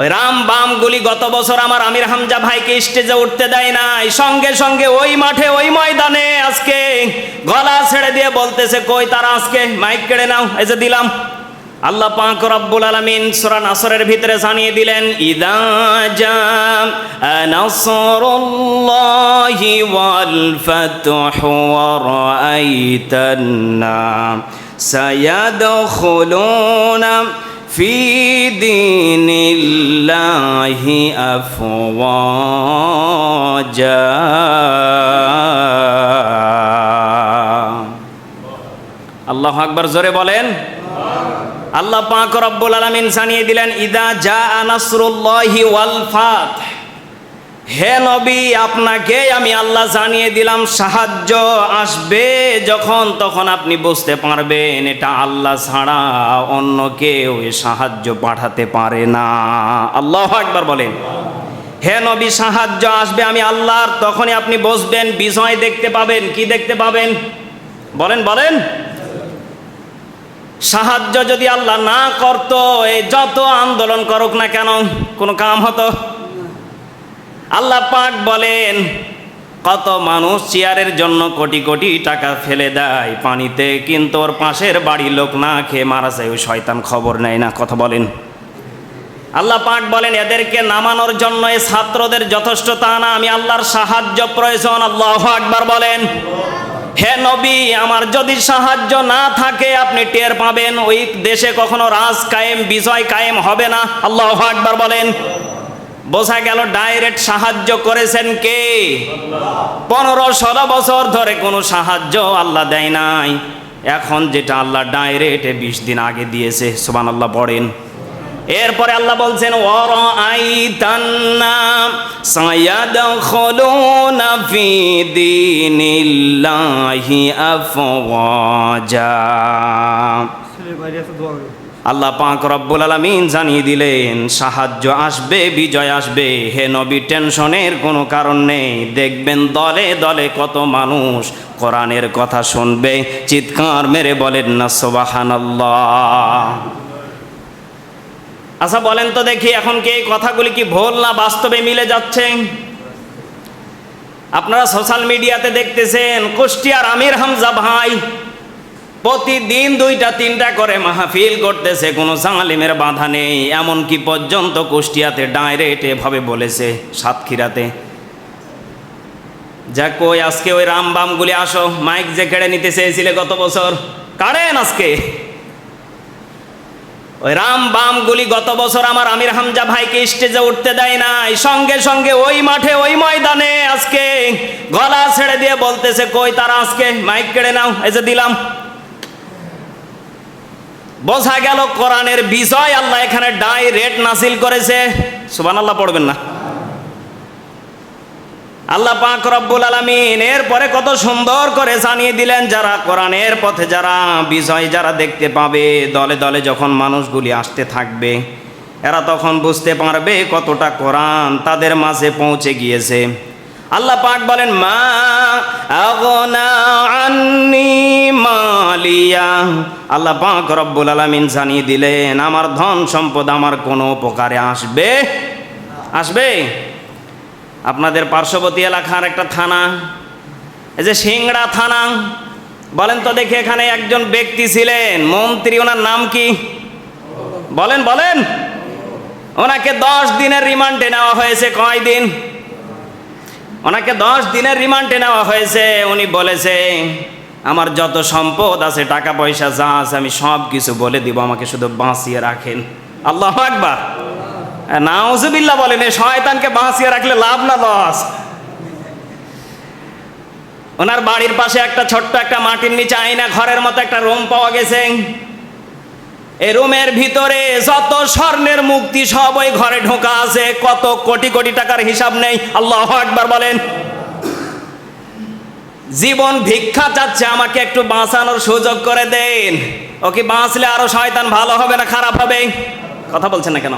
ওই রাম বাম গুলি গত বছর আমার আমির হামজা ভাইকে স্টেজে উঠতে দেয় নাই। সঙ্গে সঙ্গে ওই মাঠে, ওই ময়দানে আজকে গলা ছেড়ে দিয়ে বলতেছে, কই তারা আজকে? মাইক কেড়ে নাও, এই যে দিলাম। আল্লাহ পাক রব্বুল আলামিন সূরা নাসরের ভিতরে জানিয়ে দিলেন, ইদা জা নাসরুল্লাহি ওয়াল ফাতহু ওয়া রাআইতান সায়াদখুলুনা في دين الله أفواجا আল্লাহ আকবার জোরে বলেন আল্লাহ পাক রব্বুল আলামিন জানিয়ে দিলেন ইদা জা নাসরুল্লাহি ওয়াল ফাত হে নবী, আপনাকে আমি আল্লাহ জানিয়ে দিলাম, সাহায্য আসবে যখন, তখন আপনি বুঝতে পারবেন, এটা আল্লাহ ছাড়া অন্য কেউ সাহায্য পাঠাতে পারে না। আল্লাহ একবার বলেন। হে নবী, সাহায্য আসবে আমি আল্লাহর, তখনই আপনি বসবেন বিজয় দেখতে পাবেন, কি দেখতে পাবেন? বলেন বলেন। সাহায্য যদি আল্লাহ না করতো এই যত আন্দোলন করুক না কেন, কোনো কাম হতো? আল্লাহ পাক বলেন, কত মানুষ চেয়ারের জন্য কোটি কোটি টাকা ফেলে দেয় পানিতে, কিন্তু ওর পাশের বাড়ির লোক না খেয়ে মারা যায়, ওই শয়তান খবর নেয় না, কথা বলেন। আল্লাহ পাক বলেন, এদেরকে নামানোর জন্য এই ছাত্রদের যথেষ্ট তা না, আমি আল্লাহর সাহায্য প্রয়োজন, আল্লাহ আকবার বলেন। হে নবী, আমার যদি সাহায্য না থাকে, আপনি টের পাবেন, ওই দেশে কখনো রাজ কায়েম, বিজয় কায়েম হবে না, আল্লাহ আকবার বলেন। বোঝা গেল ডাইরেক্ট সাহায্য করেছেন কে? পনেরো ষোলো বছর ধরে কোনো সাহায্য আল্লাহ দেয় নাই। এখন যেটা আল্লাহ ডাইরেক্ট বিশ দিন আগে দিয়েছে সুবান আল্লাহ পড়েন। এরপরে আল্লাহ বলছেন ওর আই তান্না সায়াদ খলুনা ফি দিনিল্লাহি আফওয়াজা। আল্লাহ পাক রব্বুল আলামিন জানিয়ে দিলেন, সাহায্য আসবে, বিজয় আসবে। হে নবী, টেনশনের কোনো কারণ নেই। দেখবেন দলে দলে কত মানুষ কোরআনের কথা শুনবে, চিৎকার মেরে বলেন না, সোবাহানাল্লাহ। আচ্ছা বলেন তো দেখি, এখন কি এই কথাগুলি কি ভুল না বাস্তবে মিলে যাচ্ছে? আপনারা সোশ্যাল মিডিয়াতে দেখতেছেন, কুষ্টিয়ার আমির হামজা ভাই প্রতিদিন দুইটা, তিনটা করে মাহফিল করতেছে, কোনো জালিমের বাধা নেই। এমনকি পর্যন্ত কুষ্টিয়াতে ডাইরেক্ট এভাবে বলেছে সাতক্ষীরাতে। যা কই, আজকে ওই রাম বামগুলি আসো, মাইক যে কেড়ে নিতে চেয়েছিলে গত বছর। কাড়েন আজকে? ওই রাম বামগুলি গত বছর আমার আমির হামজা ভাইকে স্টেজে উঠতে দেয় নাই। সঙ্গে সঙ্গে ওই মাঠে, ওই ময়দানে আজকে গলা ছেড়ে দিয়ে বলতেছে, কই তারা আজকে? মাইক কেড়ে নাও, এই যে দিলাম। বোঝা গেল কোরআনের বিষয় আল্লাহ এখানে ডাইরেক্ট নাসিল করেছে। সুবান আল্লাহ পড়বেন না। আল্লাহ পাক রব্বুল আলামিন এরপরে কত সুন্দর করে জানিয়ে দিলেন, যারা কোরআনের পথে যারা বিষয় যারা দেখতে পাবে, দলে দলে যখন মানুষগুলি আসতে থাকবে, এরা তখন বুঝতে পারবে কতটা কোরআন তাদের মাঝে পৌঁছে গিয়েছে। আল্লাহ পাক বলেন, মা আগনা আন্নি মালিয়া। আল্লাহ পাক রব্বুল আলামিন জানিয়ে দিলেন, আমার ধন সম্পদ আমার কোনো উপকারে আসবে? আসবে? আপনাদের পার্শ্ববর্তী এলাকার একটা থানা, এই যে সিংড়া থানা, বলেন তো দেখি এখানে একজন ব্যক্তি ছিলেন, মন্ত্রী, ওনার নাম কি? বলেন বলেন। ওনাকে দশ দিনের রিমান্ডে নেওয়া হয়েছে কয় দিন ওনাকে দশ দিনের রিমান্ডে নেওয়া হয়েছে। উনি বলেছে, আমার যত সম্পদ আছে, টাকা পয়সা যা আছে, আমি সব কিছু বলে দিব, আমাকে শুধু বাঁচিয়ে রাখেন। আল্লাহ আকবার। নাউজুবিল্লাহ বলেন এই শয়তানকে বাঁচিয়ে রাখলে লাভ না লস? ওনার বাড়ির পাশে একটা ছোট্ট একটা মাটির নিচে আয়না ঘরের মতো একটা রুম পাওয়া গেছে। রুমের ভিতরে যত স্বর্ণের মুক্তি সব ওই ঘরে ঢোকা আছে। কত কোটি কোটি টাকার হিসাব নেই। আল্লাহ একবার বলেন। জীবন ভিক্ষা চাচ্ছে, আমাকে একটু বাঁচানোর সুযোগ করে দেন। ওকে বাঁচলে আরও শয়তান ভালো হবে না খারাপ হবে? কথা বলছেন না কেন?